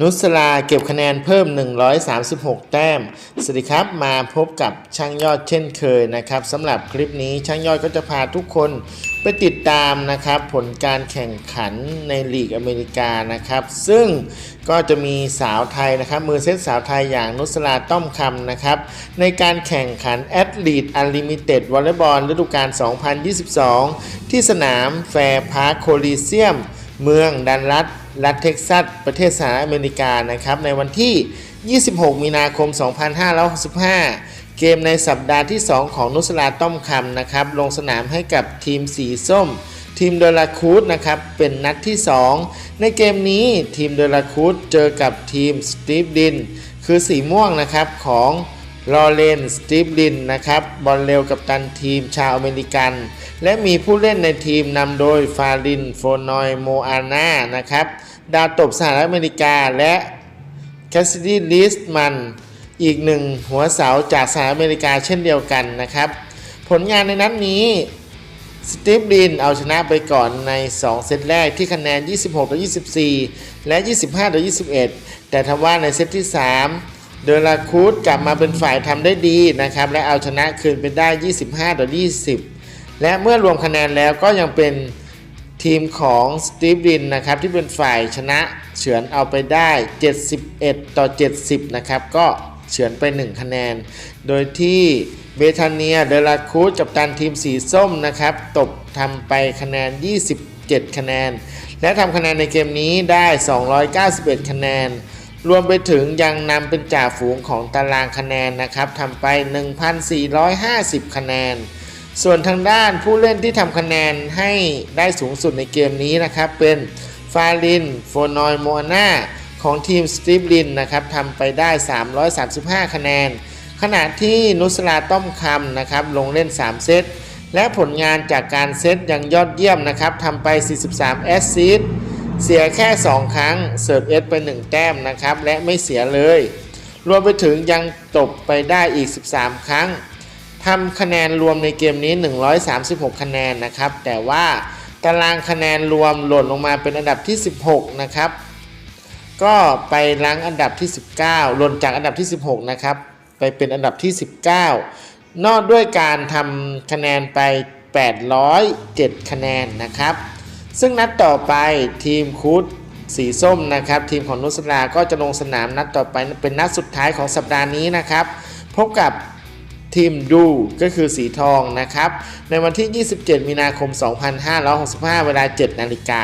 นุสลาเก็บคะแนนเพิ่ม 136 แต้ม สวัสดีครับ มาพบกับช่างยอดเช่นเคยนะครับสำหรับคลิปนี้ช่างยอดก็จะพาทุกคนไปติดตามนะครับ ผลการแข่งขันในลีกอเมริกานะครับ ซึ่งก็จะมีสาวไทยนะครับ มือเซตสาวไทยอย่างนุสลาต้อมคำนะครับ ในการแข่งขันแอดลีดอันลิมิเต็ดวอลเลย์บอลฤดูกาล 2022 ที่สนามแฟร์พาร์คโคลิเซียม เมืองดันรัฐ รัฐเท็กซัส ประเทศสหรัฐอเมริกานะครับ ในวันที่ 26 มีนาคม 2565 เกมในสัปดาห์ที่ 2 ของนุสลาต้อมคำนะครับ ลงสนามให้กับทีมสีส้ม ทีมเดลาคูดนะครับ เป็นนัดที่ 2 ในเกมนี้ทีมเดลาคูดเจอกับทีมสตีฟดิน คือสีม่วงนะครับของ ลอเรนสตีฟลินนะครับบอลเร็วกับตันทีมชาวอเมริกัน และมีผู้เล่นในทีมนำโดยฟาริน โฟนอยโมอาน่านะครับ ดาวตบสหรัฐอเมริกาและแคสซิดี้ลิสมัน อีกหนึ่งหัวเสาจากสหรัฐอเมริกาเช่นเดียวกันนะครับ ผลงานในนัดนี้สตีฟลินเอาชนะไปก่อนใน 2 เซตแรกที่คะแนน 26ต่อ24 และ 25ต่อ21 แต่ทว่าในเซตที่ 3 เดลาคูดกลับมาเป็นฝ่ายทำได้ดีนะครับ และเอาชนะคืนไปได้ 25ต่อ20 และเมื่อรวมคะแนนแล้วก็ยังเป็นทีมของสตีฟลินนะครับที่เป็นฝ่ายชนะเฉือนเอาไปได้ 71 ต่อ 70 นะครับ ก็เฉือนไป 1 คะแนน โดยที่เบธาเนียเดลาคูดกับตันทีมสีส้มนะครับตบทำไปคะแนน 27 คะแนน และทำคะแนนในเกมนี้ได้ 291 คะแนน รวมไปถึงยังนำเป็นจ่าฝูงของตารางคะแนนนะครับทำไป 1,450 คะแนน ส่วนทางด้านผู้เล่นที่ทำคะแนนให้ได้สูงสุดในเกมนี้นะครับ เป็นฟารินโฟนอยโมนาของทีมสตีฟลินนะครับทำไปได้ 335 คะแนน ขณะที่นุสลาต้อมคำนะครับลงเล่น 3 เซตและผลงานจากการเซตยังยอดเยี่ยมนะครับทำไป 43 แอสซิสต์ เสียแค่ 2 ครั้งเสิร์ฟเอสไป 1 แต้มนะครับ และไม่เสียเลย รวมไปถึงยังตบไปได้อีก 13 ครั้งทำคะแนนรวมในเกมนี้ 136 คะแนนนะครับ แต่ว่าตารางคะแนนรวมหล่นลงมาเป็นอันดับที่ 16 นะครับ ก็ไปล้างอันดับที่ 19 หล่นจากอันดับที่ 16 นะครับ ไปเป็นอันดับที่ 19 นอกด้วยการทำคะแนนไป 807 คะแนนนะครับ ซึ่งนัดต่อไปทีมคูดสีส้มนะครับ ทีมของนุสลาก็จะลงสนามนัดต่อไปเป็นนัดสุดท้ายของสัปดาห์นี้นะครับ พบกับทีมดูก็คือสีทองนะครับ ในวันที่ 27 มีนาคม 2565 เวลา 7 นาฬิกา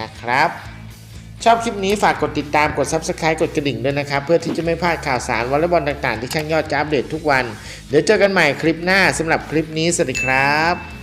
นะครับ ชอบคลิปนี้ฝากกดติดตามกด Subscribe กดกระดิ่งด้วยนะครับ เพื่อที่จะไม่พลาดข่าวสารวอลเลย์บอลต่างๆ ที่ข้างยอดจะอัปเดตทุกวัน เดี๋ยวเจอกันใหม่คลิปหน้าสำหรับคลิปนี้ สวัสดีครับ